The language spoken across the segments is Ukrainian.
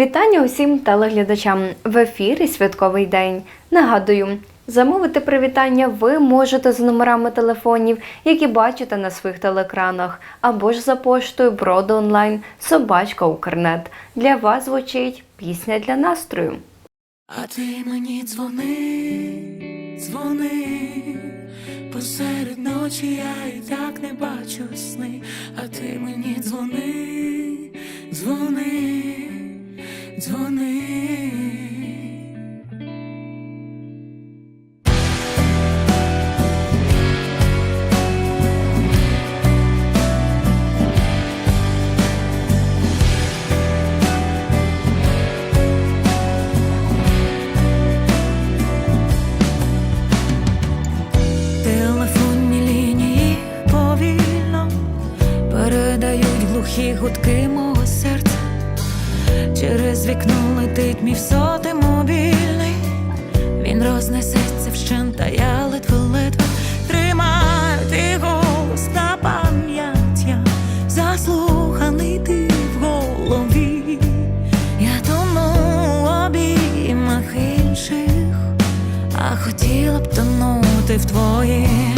Вітання усім телеглядачам в ефірі Святковий день. Нагадую, замовити привітання ви можете за номерами телефонів, які бачите на своїх телеекранах, або ж за поштою Броди онлайн Собачка Укрнет. Для вас звучить пісня для настрою. А ти мені дзвони, дзвони, посеред ночі я і так не бачу сни, а ти мені дзвони, дзвони, передають глухі гудки мого серця. Через вікно летить мій сотий мобільний. Він рознесеться вщент, а я ледве-ледве тримаю твій голос на пам'ять. Я заслуханий ти в голові. Я тону в обіймах інших, а хотіла б тонути в твоїх.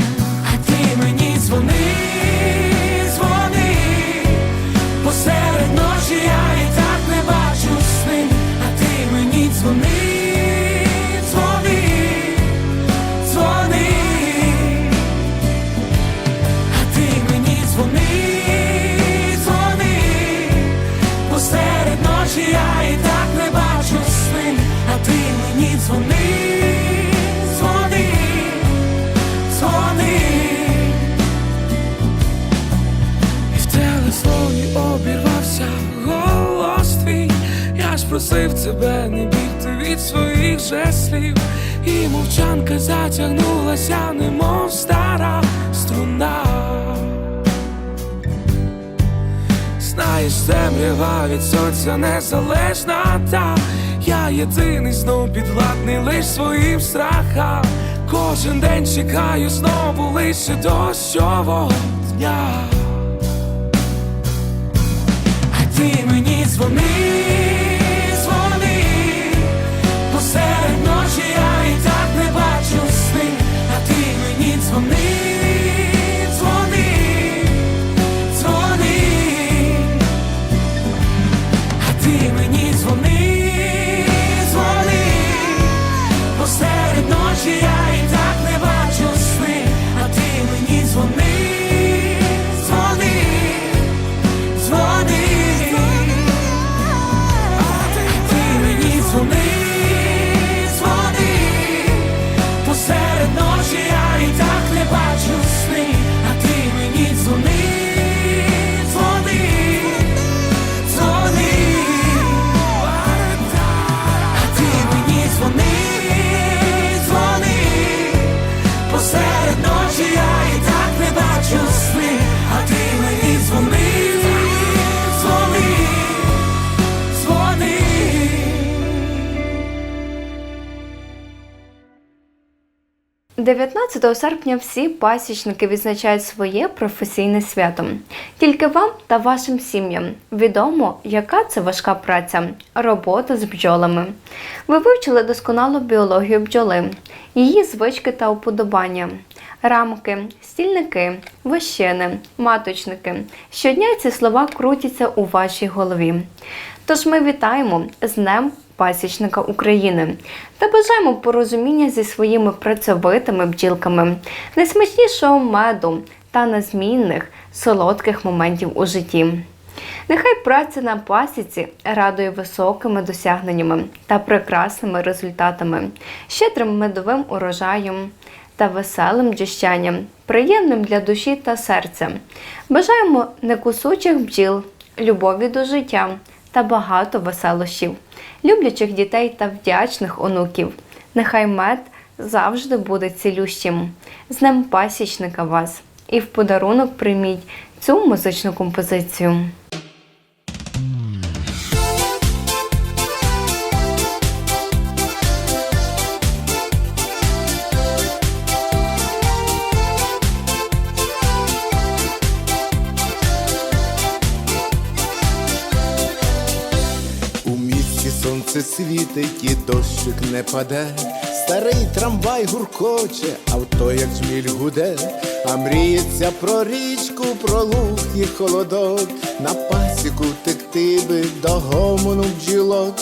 Своїх же слів. І мовчанка затягнулася, немов стара струна. Знаєш, темрява від сонця незалежна та я єдиний знов підвладний лиш своїм страхам. Кожен день чекаю знову лише дощового дня. А ти мені дзвони, 19 серпня всі пасічники відзначають своє професійне свято. Тільки вам та вашим сім'ям відомо, яка це важка праця робота з бджолами. Ви вивчили досконало біологію бджоли, її звички та уподобання, рамки, стільники, вощини, маточники. Щодня ці слова крутяться у вашій голові. Тож ми вітаємо з Днем пасічника України та бажаємо порозуміння зі своїми працьовитими бджілками, найсмачнішого меду та незмінних солодких моментів у житті. Нехай праця на пасіці радує високими досягненнями та прекрасними результатами, щедрим медовим урожаєм та веселим джищанням, приємним для душі та серця. Бажаємо некусучих бджіл, любові до життя та багато веселощів, люблячих дітей та вдячних онуків. Нехай мед завжди буде цілющим. З ним пасічника вас! І в подарунок прийміть цю музичну композицію. Сонце світить і дощик не паде, старий трамвай гуркоче, авто як жміль гуде, а мріється про річку, про луг і холодок, на пасіку текти би до гомону бджілок,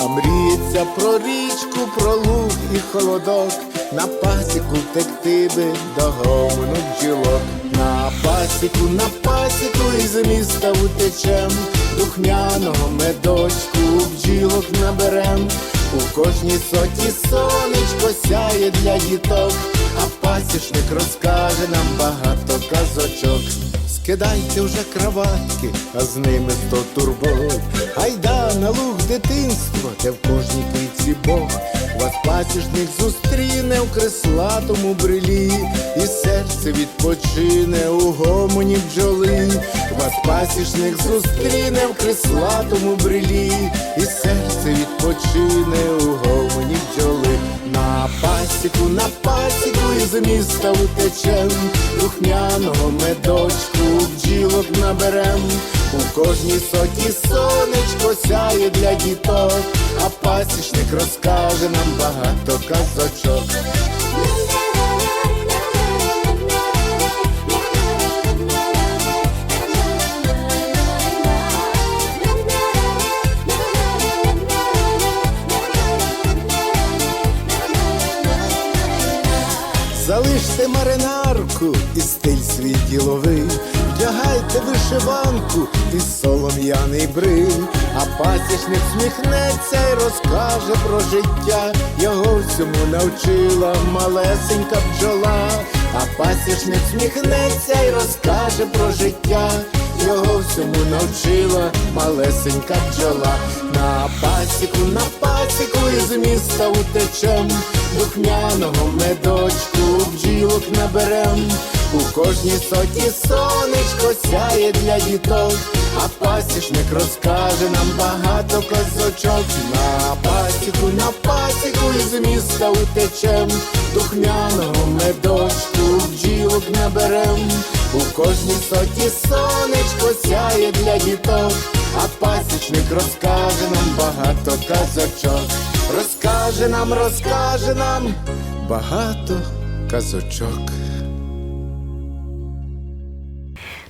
а мріється про річку, про луг і холодок, на пасіку текти би до гомону бджілок, на пасіку, на пасіку із міста утечем, духмяного медочку бджілок наберем, у кожній соті сонечко сяє для діток, а пасічник розкаже нам багато казочок. Скидайте вже краватки, а з ними сто турбот. Гайда на луг дитинства, де в кожній квітці Бог. Вас пасічник зустріне в креслатому брилі, і серце відпочине у гомоні бджоли. Вас пасічник зустріне в креслатому брилі, і серце відпочине у гомоні бджоли. На пасіку, на пасіку із міста утечем, духмяного медочку бджілок наберем. У кожній соті сонечко сяє для діток, а пасічник розкаже нам багато казочок. Залиште маринарку і стиль свій діловий, вдягайте вишиванку і солом'яний бриль, а пасічник сміхнеться і розкаже про життя. Його всьому навчила малесенька бджола, а пасічник сміхнеться і розкаже про життя. Його всьому навчила малесенька бджола. На пасіку, на пасіку із міста утечем, духмяного медочку бджілок наберем. У кожній соті сонечко сяє для діток, а пасічник розкаже нам багато казочок. На пасіку, на пасіку із міста утечем, духмяного медочку бджілок наберем. У кожній соті сонечко сяє для діток, а пасічник розкаже нам багато казочок. Розкаже нам, розкаже нам багато казочок.